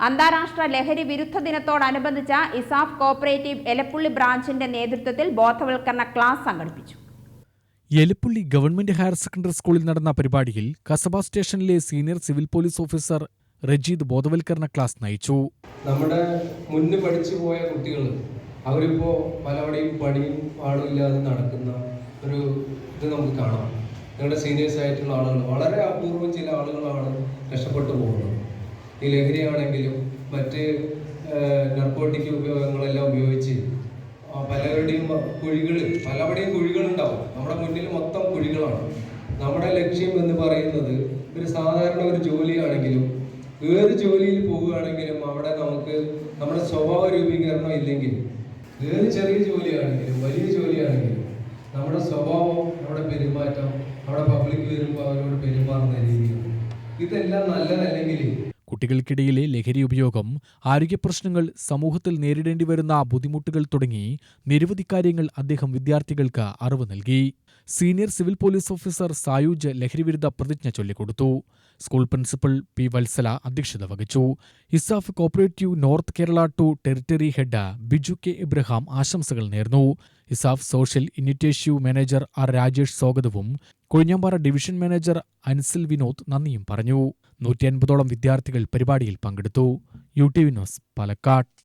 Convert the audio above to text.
അന്താരാഷ്ട്ര ലഹരി വിരുദ്ധ ദിനത്തോടനുബന്ധിച്ച ഇസാഫ് കോപ്പറേറ്റീവ് എലപ്പുള്ളി ബ്രാഞ്ചിന്റെ നേതൃത്വത്തിൽ ബോധവൽക്കരണ ക്ലാസ് സംഘടിപ്പിച്ചു. എലപ്പുള്ളി ഗവൺമെന്റ് ഹയർ സെക്കൻഡറി സ്കൂളിൽ നടന്ന പരിപാടിയിൽ കസബ സ്റ്റേഷനിലെ senior civil police officer Rajeed ബോധവൽക്കരണ ക്ലാസ് നയിച്ചു. നമ്മുടെ മുന്നിൽ പഠിച്ചു പോയ കുട്ടികൾ അവരിപ്പോ പലവടെയും പണിയും പാടും ഇല്ലാതെ നടക്കുന്ന ഒരു ഇത് നമുക്ക് കാണാം. നിങ്ങളുടെ സീനിയേഴ്സ് ആയിട്ടുള്ള ആളുകൾ വളരെ അപൂർവം ചില ആളുകളാണ് രക്ഷപ്പെട്ടു പോകുന്നത്. ഈ ലഹരിയാണെങ്കിലും മറ്റ് നർക്കോട്ടിക് ഉപയോഗങ്ങളെല്ലാം ഉപയോഗിച്ച് പലരുടെയും കുഴികൾ പലവിടെയും കുഴികളുണ്ടാവും. നമ്മുടെ മുന്നിൽ മൊത്തം കുഴികളാണ്. നമ്മുടെ ലക്ഷ്യം എന്ന് പറയുന്നത് ഒരു സാധാരണ ഒരു ജോലിയാണെങ്കിലും ഏത് ജോലിയിൽ പോവുകയാണെങ്കിലും അവിടെ നമുക്ക് നമ്മുടെ സ്വഭാവ രൂപീകരണം ഇല്ലെങ്കിൽ ഏത് ചെറിയ ജോലിയാണെങ്കിലും വലിയ ജോലിയാണെങ്കിലും നമ്മുടെ സ്വഭാവം നമ്മുടെ പെരുമാറ്റം നമ്മുടെ പബ്ലിക് വരുമ്പോൾ അവരോട് പെരുമാറുന്ന രീതി ഇതെല്ലാം നല്ലതല്ലെങ്കിൽ കുട്ടികൾക്കിടയിലെ ലഹരി ഉപയോഗം ആരോഗ്യപ്രശ്നങ്ങൾ സമൂഹത്തിൽ നേരിടേണ്ടി വരുന്ന ബുദ്ധിമുട്ടുകൾ തുടങ്ങി നിരവധി കാര്യങ്ങൾ അദ്ദേഹം വിദ്യാർത്ഥികൾക്ക് അറിവ് നൽകി. Senior civil police officer Sayuj ലഹരിവിരുദ്ധ പ്രതിജ്ഞ ചൊല്ലിക്കൊടുത്തു. സ്കൂൾ പ്രിൻസിപ്പൽ പി വത്സല അധ്യക്ഷത വഹിച്ചു. ESAF cooperative north Kerala two territory head Biju K Ibrahim ആശംസകൾ നേർന്നു. ESAF social initiative manager R Rajesh സ്വാഗതവും കൊഴിഞ്ഞാമ്പാറ ഡിവിഷൻ മാനേജർ അൻസിൽ വിനോദ് നന്ദിയും പറഞ്ഞു. നൂറ്റി അൻപതോളം വിദ്യാർത്ഥികൾ പരിപാടിയിൽ പങ്കെടുത്തു. U T Vinos Palakkad.